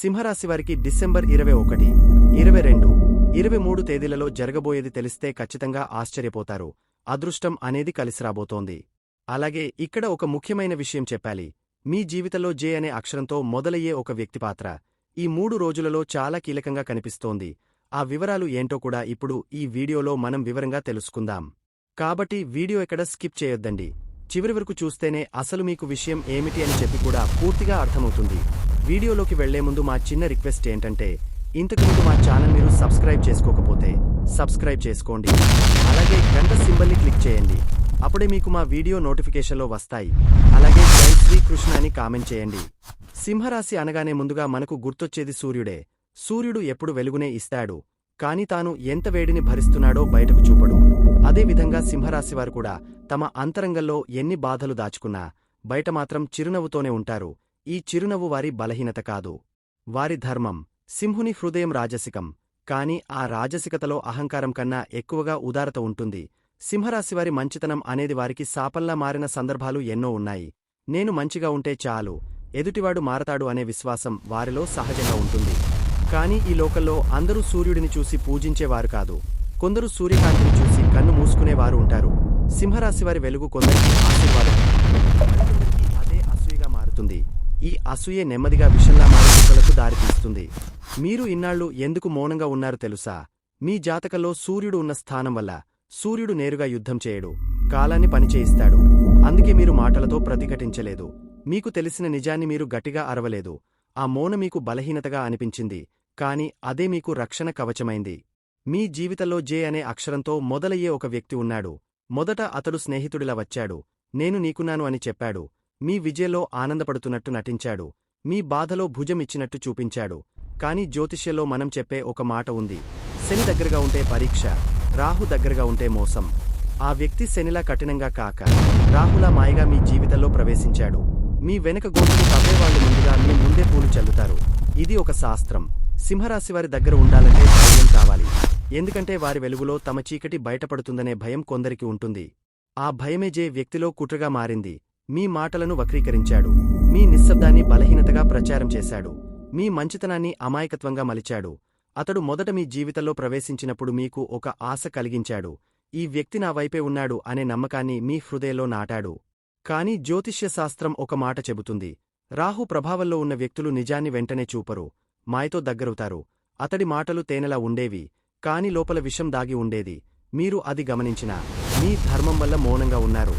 సింహరాశివారికి December ఇరవై ఒకటి ఇరవై రెండు ఇరవై మూడు తేదీలలో జరగబోయేది తెలిస్తే ఖచ్చితంగా ఆశ్చర్యపోతారు. అదృష్టం అనేది కలిసిరాబోతోంది. అలాగే ఇక్కడ ఒక ముఖ్యమైన విషయం చెప్పాలి. మీ జీవితంలో జే అనే అక్షరంతో మొదలయ్యే ఒక వ్యక్తి పాత్ర. ఈ మూడు రోజులలో చాలా కీలకంగా కనిపిస్తోంది. ఆ వివరాలు ఏంటో కూడా ఇప్పుడు ఈ వీడియోలో మనం వివరంగా తెలుసుకుందాం. కాబట్టి వీడియో ఎక్కడ స్కిప్ చేయొద్దండి. చివరి వరకు చూస్తేనే అసలు మీకు విషయం ఏమిటి అని చెప్పి కూడా పూర్తిగా అర్థమవుతుంది. వీడియోలోకి వెళ్ళే ముందు మా చిన్న రిక్వెస్ట్ ఏంటంటే ఇంతకుముందు మా ఛానల్ మీరు సబ్స్క్రైబ్ చేసుకోకపోతే సబ్స్క్రైబ్ చేసుకోండి. అలాగే గంట సింబల్ని క్లిక్ చేయండి. అప్పుడే మీకు మా వీడియో నోటిఫికేషన్లో వస్తాయి. అలాగే జై శ్రీకృష్ణ అని కామెంట్ చేయండి. సింహరాశి అనగానే ముందుగా మనకు గుర్తొచ్చేది సూర్యుడే. సూర్యుడు ఎప్పుడు వెలుగునే ఇస్తాడు. కాని తాను ఎంత వేడిని భరిస్తున్నాడో బయటకు చూపడు. అదేవిధంగా సింహరాశివారు కూడా తమ అంతరంగంలో ఎన్ని బాధలు దాచుకున్నా బయట మాత్రం చిరునవ్వుతోనే ఉంటారు. ఈ చిరునవ్వు వారి బలహీనత కాదు. వారి ధర్మం సింహుని హృదయం రాజసికం. కాని ఆ రాజసికతలో అహంకారం కన్నా ఎక్కువగా ఉదారత ఉంటుంది. సింహరాశివారి మంచితనం అనేది వారికి సాపల్లా మారిన సందర్భాలు ఎన్నో ఉన్నాయి. నేను మంచిగా ఉంటే చాలు. ఎదుటివాడు మారతాడు అనే విశ్వాసం వారిలో సహజంగా ఉంటుంది. కాని ఈ లోకల్లో అందరూ సూర్యుడిని చూసి పూజించేవారు కాదు. కొందరు సూర్యకాంతిని చూసి కన్ను మూసుకునేవారు ఉంటారు. సింహరాశివారి వెలుగు కొందరికి ఆశీర్వాదం. అదే అసూయగా మారుతుంది. ఈ అసూయే నెమ్మదిగా విషంలా మారుతులకు దారితీస్తుంది మీరు ఇన్నాళ్ళు ఎందుకు మౌనంగా ఉన్నారు తెలుసా? మీ జాతకంలో సూర్యుడు ఉన్న స్థానం వల్ల సూర్యుడు నేరుగా యుద్ధం చేయడు కాలాన్ని పనిచేయిస్తాడు అందుకే మీరు మాటలతో ప్రతిఘటించలేదు. మీకు తెలిసిన నిజాన్ని మీరు గట్టిగా అరవలేదు. ఆ మౌన మీకు బలహీనతగా అనిపించింది కాని అదే మీకు రక్షణ కవచమైంది. మీ జీవితంలో జే అనే అక్షరంతో మొదలయ్యే ఒక వ్యక్తి ఉన్నాడు. మొదట అతడు స్నేహితుడిలా వచ్చాడు. నేను నీకున్నాను అని చెప్పాడు. మీ విజయంలో ఆనందపడుతున్నట్టు నటించాడు. మీ బాధలో భుజం ఇచ్చినట్టు చూపించాడు. కాని జ్యోతిష్యంలో మనం చెప్పే ఒక మాట ఉంది. శని దగ్గరగా ఉంటే పరీక్ష రాహు దగ్గరగా ఉంటే మోసం. ఆ వ్యక్తి శనిలా కఠినంగా కాక రాహులా మాయగా మీ జీవితంలో ప్రవేశించాడు. మీ వెనక గోతులు తవ్వేవాళ్ళు ముందుగా మీ ముందే పూలు చల్లుతారు. ఇది ఒక శాస్త్రం. సింహరాశి వారి దగ్గర ఉండాలంటే ధైర్యం కావాలి. ఎందుకంటే వారి వెలుగులో తమ చీకటి బయటపడుతుందనే భయం కొందరికి ఉంటుంది. ఆ భయమే జే వ్యక్తిలో కుట్రగా మారింది. మీ మాటలను వక్రీకరించాడు. మీ నిశ్శబ్దాన్ని బలహీనతగా ప్రచారం చేశాడు. మీ మంచితనాన్ని అమాయకత్వంగా మలిచాడు. అతడు మొదట మీ జీవితంలో ప్రవేశించినప్పుడు మీకు ఒక ఆశ కలిగించాడు. ఈ వ్యక్తి నా వైపే ఉన్నాడు అనే నమ్మకాన్ని మీ హృదయంలో నాటాడు. కాని జ్యోతిష్యశాస్త్రం ఒక మాట చెబుతుంది. రాహు ప్రభావంలో ఉన్న వ్యక్తులు నిజాన్ని వెంటనే చూపరు. మాయతో దగ్గరవుతారు. అతడి మాటలు తేనెలా ఉండేవి. కాని లోపల విషం దాగి ఉండేది. మీరు అది గమనించినా మీ ధర్మం వల్ల మౌనంగా ఉన్నారు.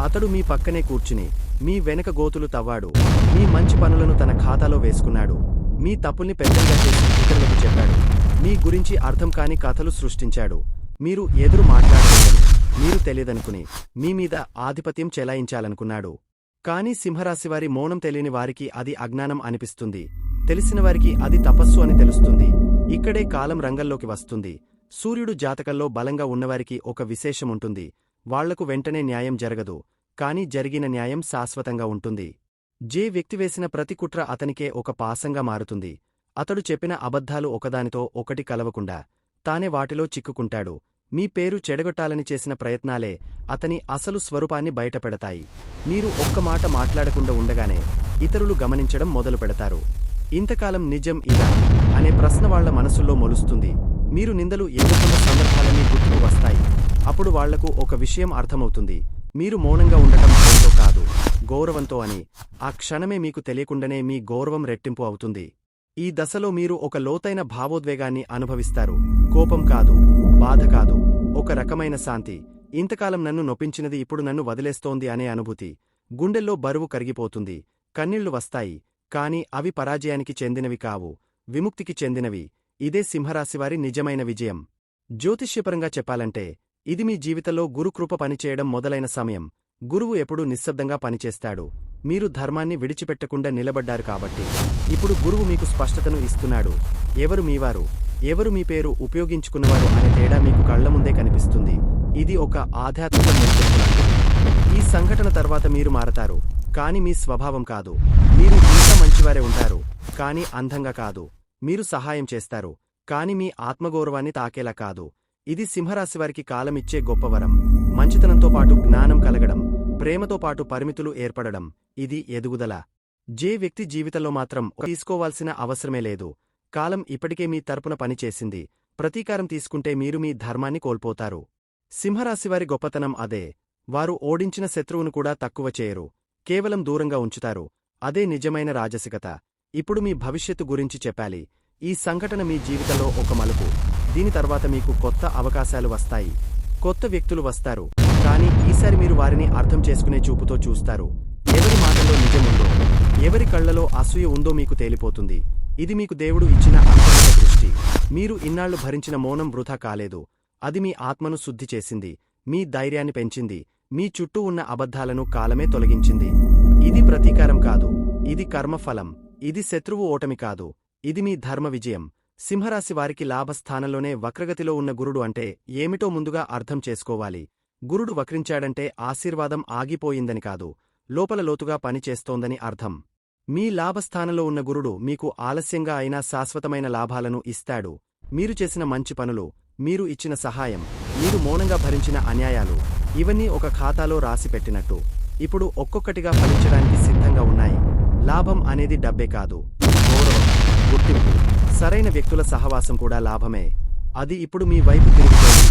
అతడు మీ పక్కనే కూర్చుని మీ వెనక గోతులు తవ్వాడు. మీ మంచి పనులను తన ఖాతాలో వేసుకున్నాడు. మీ తప్పుల్ని పెద్దగా చేసి ఇతరులకు చెప్పాడు. మీ గురించి అర్థం కాని కథలు సృష్టించాడు. మీరు ఎదురు మాట్లాడలేదని మీరు తెలియదనుకుని మీ మీద ఆధిపత్యం చెలాయించాలనుకున్నాడు. కానీ సింహరాశివారి మౌనం తెలియని వారికి అది అజ్ఞానం అనిపిస్తుంది. తెలిసిన వారికి అది తపస్సు అని తెలుస్తుంది. ఇక్కడే కాలం రంగంలోకి వస్తుంది. సూర్యుడు జాతకంలో బలంగా ఉన్నవారికి ఒక విశేషముంటుంది. వాళ్ళకు వెంటనే న్యాయం జరగదు కాని జరిగిన న్యాయం శాశ్వతంగా ఉంటుంది. జే వ్యక్తి వేసిన ప్రతి కుట్ర అతనికే ఒక పాసంగా మారుతుంది. అతడు చెప్పిన అబద్ధాలు ఒకదానితో ఒకటి కలవకుండా తానే వాటిలో చిక్కుకుంటాడు. మీ పేరు చెడగొట్టాలని చేసిన ప్రయత్నాలే అతని అసలు స్వరూపాన్ని బయటపెడతాయి. మీరు ఒక్క మాట మాట్లాడకుండా ఉండగానే ఇతరులు గమనించడం మొదలు పెడతారు. ఇంతకాలం నిజం ఇదా అనే ప్రశ్న వాళ్ళ మనసుల్లో మొలుస్తుంది. మీరు నిందలు ఎదుర్కొన్న సందర్భాలన్నీ గుర్తుకు వస్తాయి. అప్పుడు వాళ్ళకు ఒక విషయం అర్థమవుతుంది. మీరు మౌనంగా ఉండటం భయంతో కాదు. గౌరవంతో అని. ఆ క్షణమే మీకు తెలియకుండానే మీ గౌరవం రెట్టింపు అవుతుంది. ఈ దశలో మీరు ఒక లోతైన భావోద్వేగాన్ని అనుభవిస్తారు. కోపం కాదు. బాధ కాదు. ఒక రకమైన శాంతి. ఇంతకాలం నన్ను నొప్పించినది ఇప్పుడు నన్ను వదిలేస్తోంది అనే అనుభూతి. గుండెల్లో బరువు కరిగిపోతుంది. కన్నీళ్ళు వస్తాయి. కాని అవి పరాజయానికి చెందినవి కావు. విముక్తికి చెందినవి. ఇదే సింహరాశివారి నిజమైన విజయం. జ్యోతిష్యపరంగా చెప్పాలంటే ఇది మీ జీవితంలో గురుకృప పనిచేయడం మొదలైన సమయం. గురువు ఎప్పుడూ నిశ్శబ్దంగా పనిచేస్తాడు. మీరు ధర్మాన్ని విడిచిపెట్టకుండా నిలబడ్డారు కాబట్టి. ఇప్పుడు గురువు మీకు స్పష్టతను ఇస్తున్నాడు. ఎవరు మీవారు? ఎవరు మీ పేరు ఉపయోగించుకున్నవారు అనే తేడా మీకు కళ్ళ ముందే కనిపిస్తుంది. ఇది ఒక ఆధ్యాత్మిక ఈ సంఘటన తర్వాత మీరు మారతారు. కాని మీ స్వభావం కాదు. మీరు ఇంకా మంచివారే ఉంటారు. కాని అందంగా కాదు. మీరు సహాయం చేస్తారు. కాని మీ ఆత్మగౌరవాన్ని తాకేలా కాదు. ఇది సింహరాశివారికి కాలమిచ్చే గొప్పవరం మంచితనంతో పాటు జ్ఞానం కలగడం ప్రేమతో పాటు పరిమితులు ఏర్పడడం ఇది ఎదుగుదల. జే వ్యక్తి జీవితంలో మాత్రం తీసుకోవాల్సిన అవసరమే లేదు. కాలం ఇప్పటికే మీ తరపున పనిచేసింది. ప్రతీకారం తీసుకుంటే మీరు మీ ధర్మాన్ని కోల్పోతారు. సింహరాశివారి గొప్పతనం అదే. వారు ఓడించిన శత్రువును కూడా తక్కువ చేయరు. కేవలం దూరంగా ఉంచుతారు. అదే నిజమైన రాజసికత. ఇప్పుడు మీ భవిష్యత్తు గురించి చెప్పాలి. ఈ సంఘటన మీ జీవితంలో ఒక మలుపు. దీని తర్వాత మీకు కొత్త అవకాశాలు వస్తాయి. కొత్త వ్యక్తులు వస్తారు. కానీ ఈసారి మీరు వారిని అర్థం చేసుకునే చూపుతో చూస్తారు. ఎవరి మాటల్లో నిజముందో ఎవరి కళ్ళలో అసూయ ఉందో మీకు తేలిపోతుంది. ఇది మీకు దేవుడు ఇచ్చిన అంతర్గత దృష్టి. మీరు ఇన్నాళ్ళు భరించిన మౌనం వృధా కాలేదు. అది మీ ఆత్మను శుద్ధి చేసింది. మీ ధైర్యాన్ని పెంచింది. మీ చుట్టూ ఉన్న అబద్ధాలను కాలమే తొలగించింది. ఇది ప్రతీకారం కాదు. ఇది కర్మఫలం. ఇది శత్రువు ఓటమి కాదు. ఇది మీ ధర్మ విజయం. సింహరాశి వారికి లాభస్థానంలోనే వక్రగతిలో ఉన్న గురుడు అంటే ఏమిటో ముందుగా అర్థం చేసుకోవాలి. గురుడు వక్రించాడంటే ఆశీర్వాదం ఆగిపోయిందని కాదు లోపల లోతుగా పనిచేస్తోందని అర్థం. మీ లాభస్థానంలో ఉన్న గురుడు మీకు ఆలస్యంగా అయినా శాశ్వతమైన లాభాలను ఇస్తాడు. మీరు చేసిన మంచి పనులు మీరు ఇచ్చిన సహాయం మీరు మౌనంగా భరించిన అన్యాయాలు ఇవన్నీ ఒక ఖాతాలో రాసిపెట్టినట్టు. ఇప్పుడు ఒక్కొక్కటిగా ఫలించడానికి సిద్ధంగా ఉన్నాయి. లాభం అనేది డబ్బే కాదు గౌరవం గుర్తింపు. సరైన వ్యక్తుల సహవాసం కూడా లాభమే. అది ఇప్పుడు మీ వైపు తిరుగుతోంది.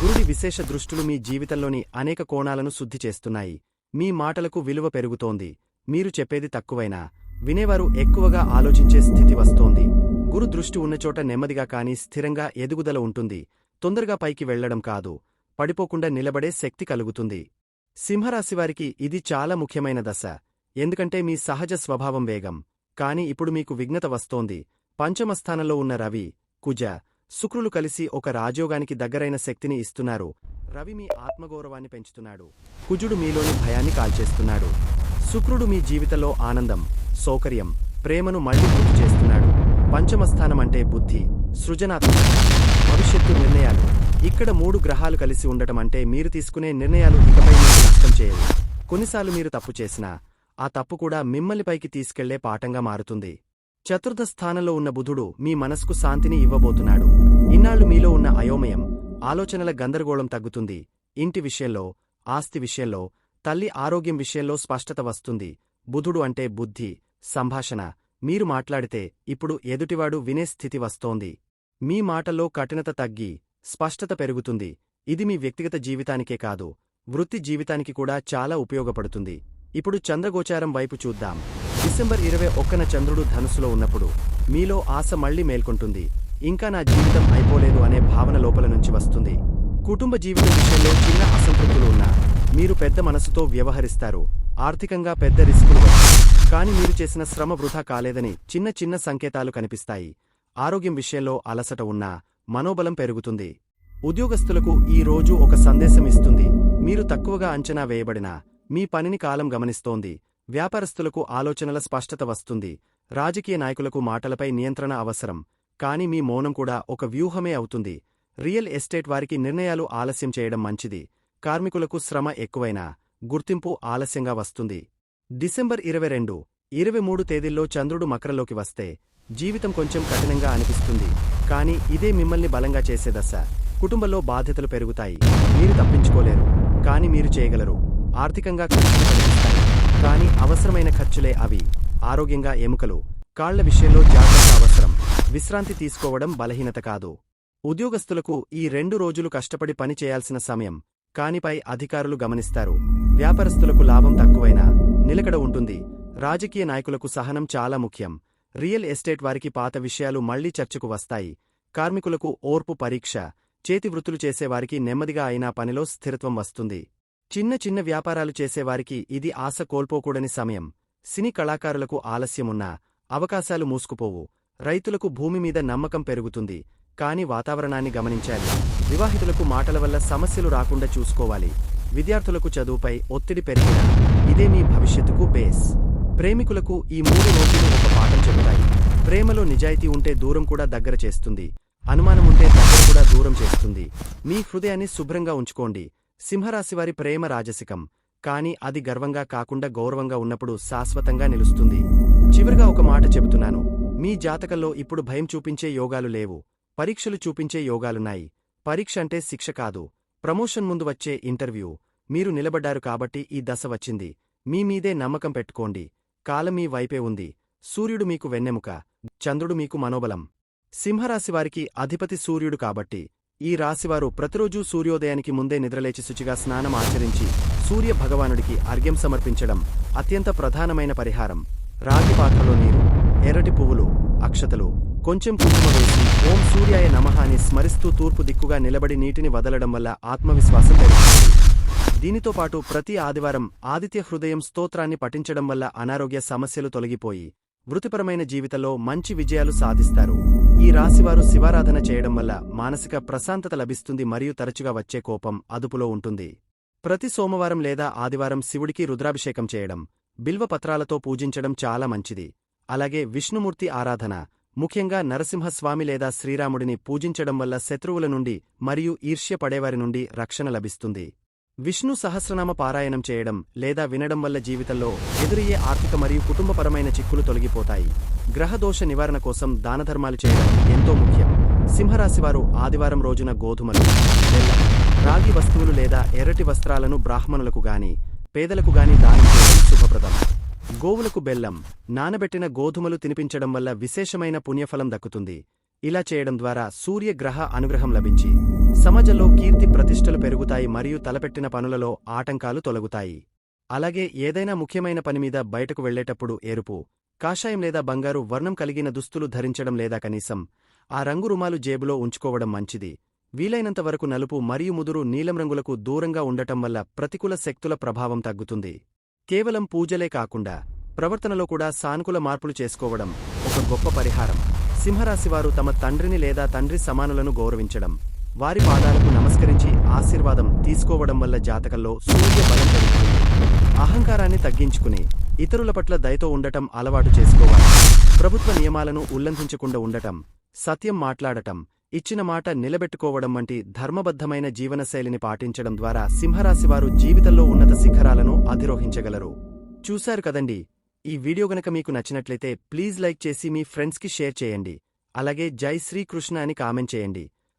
గురుడి విశేష దృష్టులు మీ జీవితంలోని అనేక కోణాలను శుద్ధి చేస్తున్నాయి. మీ మాటలకు విలువ పెరుగుతోంది. మీరు చెప్పేది తక్కువైనా వినేవారు ఎక్కువగా ఆలోచించే స్థితి వస్తోంది. గురు దృష్టి ఉన్నచోట నెమ్మదిగా కాని స్థిరంగా ఎదుగుదల ఉంటుంది. తొందరగా పైకి వెళ్ళడం కాదు. పడిపోకుండా నిలబడే శక్తి కలుగుతుంది. సింహరాశివారికి ఇది చాలా ముఖ్యమైన దశ. ఎందుకంటే మీ సహజ స్వభావం వేగం. కాని ఇప్పుడు మీకు విఘ్నత వస్తోంది. పంచమస్థానంలో ఉన్న రవి కుజ శుక్రులు కలిసి ఒక రాజయోగానికి దగ్గరైన శక్తిని ఇస్తున్నారు. రవి మీ ఆత్మగౌరవాన్ని పెంచుతున్నాడు. కుజుడు మీలోని భయాన్ని కాల్చేస్తున్నాడు. శుక్రుడు మీ జీవితంలో ఆనందం సౌకర్యం ప్రేమను మళ్ళీ గుర్తు చేస్తున్నాడు. పంచమస్థానం అంటే బుద్ధి సృజనాత్మక భవిష్యత్తు నిర్ణయాలు. ఇక్కడ మూడు గ్రహాలు కలిసి ఉండటం అంటే మీరు తీసుకునే నిర్ణయాలు ఇకపై మీకు నష్టం చేయవు. కొన్నిసార్లు మీరు తప్పు చేసినా ఆ తప్పు కూడా మిమ్మల్ని పైకి తీసుకెళ్ళే పాఠంగా మారుతుంది. చతుర్థ స్థానంలో ఉన్న బుధుడు మీ మనస్కు శాంతిని ఇవ్వబోతున్నాడు. ఇన్నాళ్ళు మీలో ఉన్న అయోమయం ఆలోచనల గందరగోళం తగ్గుతుంది. ఇంటి విషయంలో ఆస్తి విషయంలో తల్లి ఆరోగ్యం విషయంలో స్పష్టత వస్తుంది. బుధుడు అంటే బుద్ధి సంభాషణ. మీరు మాట్లాడితే ఇప్పుడు ఎదుటివాడు వినే స్థితి వస్తోంది. మీ మాటల్లో కఠినత తగ్గి స్పష్టత పెరుగుతుంది. ఇది మీ వ్యక్తిగత జీవితానికే కాదు వృత్తి జీవితానికి కూడా చాలా ఉపయోగపడుతుంది. ఇప్పుడు చంద్రగోచారం వైపు చూద్దాం. డిసెంబర్ ఇరవై ఒక్కన చంద్రుడు ధనుసులో ఉన్నప్పుడు మీలో ఆశ మళ్ళీ మేల్కొంటుంది. ఇంకా నా జీవితం అయిపోలేదు అనే భావన లోపల నుంచి వస్తుంది. కుటుంబ జీవితం విషయంలో చిన్న అసంతృప్తులు ఉన్నా మీరు పెద్ద మనసుతో వ్యవహరిస్తారు. ఆర్థికంగా పెద్ద రిస్కులు కానీ మీరు చేసిన శ్రమ వృధా కాలేదని చిన్న చిన్న సంకేతాలు కనిపిస్తాయి. ఆరోగ్యం విషయంలో అలసట ఉన్నా మనోబలం పెరుగుతుంది. ఉద్యోగస్తులకు ఈ రోజు ఒక సందేశం ఇస్తుంది. మీరు తక్కువగా అంచనా వేయబడినా మీ పనిని కాలం గమనిస్తోంది. వ్యాపారస్తులకు ఆలోచనల స్పష్టత వస్తుంది. రాజకీయ నాయకులకు మాటలపై నియంత్రణ అవసరం. కాని మీ మౌనం కూడా ఒక వ్యూహమే అవుతుంది. రియల్ ఎస్టేట్ వారికి నిర్ణయాలు ఆలస్యం చేయడం మంచిది. కార్మికులకు శ్రమ ఎక్కువైనా గుర్తింపు ఆలస్యంగా వస్తుంది. డిసెంబర్ ఇరవై రెండు ఇరవై మూడు తేదీల్లో చంద్రుడు మకరలోకి వస్తే జీవితం కొంచెం కఠినంగా అనిపిస్తుంది. కాని ఇదే మిమ్మల్ని బలంగా చేసే దశ. కుటుంబంలో బాధ్యతలు పెరుగుతాయి. మీరు తప్పించుకోలేరు. కాని మీరు చేయగలరు. ఆర్థికంగా కాని అవసరమైన ఖర్చులే అవి. ఆరోగ్యంగా ఎముకలు. కాళ్ళ విషయంలో జాగ్రత్త అవసరం. విశ్రాంతి తీసుకోవడం బలహీనత కాదు. ఉద్యోగస్తులకు ఈ రెండు రోజులు కష్టపడి పని చేయాల్సిన సమయం. కానిపై అధికారులు గమనిస్తారు. వ్యాపారస్తులకు లాభం తక్కువైనా నిలకడ ఉంటుంది. రాజకీయ నాయకులకు సహనం చాలా ముఖ్యం. రియల్ ఎస్టేట్ వారికి పాత విషయాలు మళ్ళీ చర్చకు వస్తాయి. కార్మికులకు ఓర్పు పరీక్ష. చేతివృత్తులు చేసేవారికి నెమ్మదిగా అయినా పనిలో స్థిరత్వం వస్తుంది. చిన్న చిన్న వ్యాపారాలు చేసేవారికి ఇది ఆశ కోల్పోకూడని సమయం. సినీ కళాకారులకు ఆలస్యమున్నా అవకాశాలు మూసుకుపోవు. రైతులకు భూమి మీద నమ్మకం పెరుగుతుంది. కాని వాతావరణాన్ని గమనించాలి. వివాహితులకు మాటల వల్ల సమస్యలు రాకుండా చూసుకోవాలి. విద్యార్థులకు చదువుపై ఒత్తిడి పెరిగిన ఇదే మీ భవిష్యత్తుకు బేస్. ప్రేమికులకు ఈ మూడు రోజులు ఒక పాఠం చెబుతాయి. ప్రేమలో నిజాయితీ ఉంటే దూరం కూడా దగ్గర చేస్తుంది. అనుమానముంటే దగ్గర కూడా దూరం చేస్తుంది. మీ హృదయాన్ని శుభ్రంగా ఉంచుకోండి. సింహరాశివారి ప్రేమ రాజసికం. కాని అది గర్వంగా కాకుండా గౌరవంగా ఉన్నప్పుడు శాశ్వతంగా నిలుస్తుంది. చివరిగా ఒక మాట చెబుతున్నాను. మీ జాతకంలో ఇప్పుడు భయం చూపించే యోగాలు లేవు. పరీక్షలు చూపించే యోగాలున్నాయి. పరీక్ష అంటే శిక్ష కాదు. ప్రమోషన్ ముందు వచ్చే ఇంటర్వ్యూ. మీరు నిలబడ్డారు కాబట్టి ఈ దశ వచ్చింది. మీ మీదే నమ్మకం పెట్టుకోండి. కాలం మీ వైపే ఉంది. సూర్యుడు మీకు వెన్నెముక. చంద్రుడు మీకు మనోబలం. సింహరాశివారికి అధిపతి సూర్యుడు కాబట్టి ఈ రాశివారు ప్రతిరోజూ సూర్యోదయానికి ముందే నిద్రలేచి శుచిగా స్నానం ఆచరించి సూర్య భగవానుడికి అర్ఘ్యం సమర్పించడం అత్యంత ప్రధానమైన పరిహారం. రాగి పాత్రలో నీరు ఎర్రటి పువ్వులు అక్షతలు కొంచెం కుంకుమ వేసి ఓం సూర్యాయ నమః అని స్మరిస్తూ తూర్పు దిక్కుగా నిలబడి నీటిని వదలడం వల్ల ఆత్మవిశ్వాసం పెరుగుతుంది. దీనితో పాటు ప్రతి ఆదివారం ఆదిత్య హృదయం స్తోత్రాన్ని పఠించడం వల్ల అనారోగ్య సమస్యలు తొలగిపోయి వృత్తిపరమైన జీవితంలో మంచి విజయాలు సాధిస్తారు. ఈ రాశివారు శివారాధన చేయడం వల్ల మానసిక ప్రశాంతత లభిస్తుంది మరియు తరచుగా వచ్చే కోపం అదుపులో ఉంటుంది. ప్రతి సోమవారం లేదా ఆదివారం శివుడికి రుద్రాభిషేకం చేయడం బిల్వ పత్రాలతో పూజించడం చాలా మంచిది. అలాగే విష్ణుమూర్తి ఆరాధన ముఖ్యంగా నరసింహస్వామి లేదా శ్రీరాముడిని పూజించడం వల్ల శత్రువుల నుండి మరియు ఈర్ష్య పడేవారి నుండి రక్షణ లభిస్తుంది. విష్ణు సహస్రనామ పారాయణం చేయడం లేదా వినడం వల్ల జీవితంలో ఎదురయ్యే ఆర్థిక మరియు కుటుంబపరమైన చిక్కులు తొలగిపోతాయి. గ్రహదోష నివారణ కోసం దానధర్మాలు చేయడం ఎంతో ముఖ్యం. సింహరాశివారు ఆదివారం రోజున గోధుమలు బెల్లం రాగి వస్తువులు లేదా ఎర్రటి వస్త్రాలను బ్రాహ్మణులకు గాని పేదలకు గాని దానం చేయడం శుభప్రదం. గోవులకు బెల్లం నానబెట్టిన గోధుమలు తినిపించడం వల్ల విశేషమైన పుణ్యఫలం దక్కుతుంది. ఇలా చేయడం ద్వారా సూర్యగ్రహ అనుగ్రహం లభించి సమాజంలో కీర్తి ప్రతిష్ట పెరుగుతాయి మరియు తలపెట్టిన పనులలో ఆటంకాలు తొలగుతాయి. అలాగే ఏదైనా ముఖ్యమైన పనిమీద బయటకు వెళ్ళేటప్పుడు ఎరుపు కాషాయం లేదా బంగారు వర్ణం కలిగిన దుస్తులు ధరించడం లేదా కనీసం ఆ రంగు రుమాలు జేబులో ఉంచుకోవడం మంచిది. వీలైనంత వరకు నలుపు మరియు ముదురు నీలం రంగులకు దూరంగా ఉండటం వల్ల ప్రతికూల శక్తుల ప్రభావం తగ్గుతుంది. కేవలం పూజలే కాకుండా ప్రవర్తనలో కూడా సానుకూల మార్పులు చేసుకోవడం ఒక గొప్ప పరిహారం. సింహరాశివారు తమ తండ్రిని లేదా తండ్రి సమానులను గౌరవించడం. వారి పాదాలకు నమస్కరించి ఆశీర్వాదం తీసుకోవడం వల్ల జాతకంలో సూర్య బలం పెరుగుతుంది. అహంకారాన్ని తగ్గించుకుని ఇతరుల పట్ల దయతో ఉండటం అలవాటు చేసుకోవాలి. ప్రభుత్వ నియమాలను ఉల్లంఘించకుండా ఉండటం సత్యం మాట్లాడటం ఇచ్చిన మాట నిలబెట్టుకోవడం వంటి ధర్మబద్ధమైన జీవనశైలిని పాటించడం ద్వారా సింహరాశివారు జీవితంలో ఉన్నత శిఖరాలను అధిరోహించగలరు. చూశారు కదండి? ఈ వీడియో గనక మీకు నచ్చినట్లయితే ప్లీజ్ లైక్ చేసి మీ ఫ్రెండ్స్కి షేర్ చేయండి. అలాగే జై శ్రీకృష్ణ అని కామెంట్ చేయండి.